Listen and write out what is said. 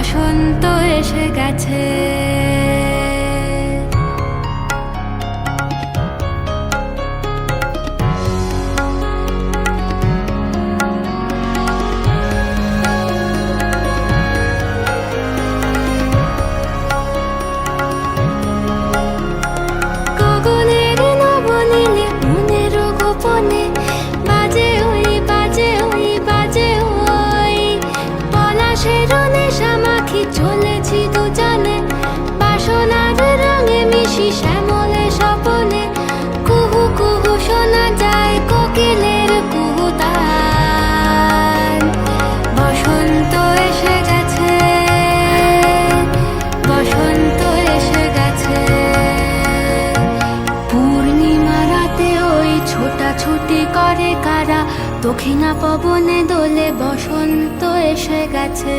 বসন্ত এসে গেছে। বাজে ওই বাজে পলাশের চলেছি দুজনে। বাসনার রঙে মিশি শ্যামলে স্বপনে। কুহু কুহু শোনা যায় কোকিলের বসন্ত এসে গেছে, বসন্ত এসে গেছে। পূর্ণিমা ওই ছোটাছুটি করে কারা? দক্ষিণা পবনে দোলে বসন্ত এসে গেছে।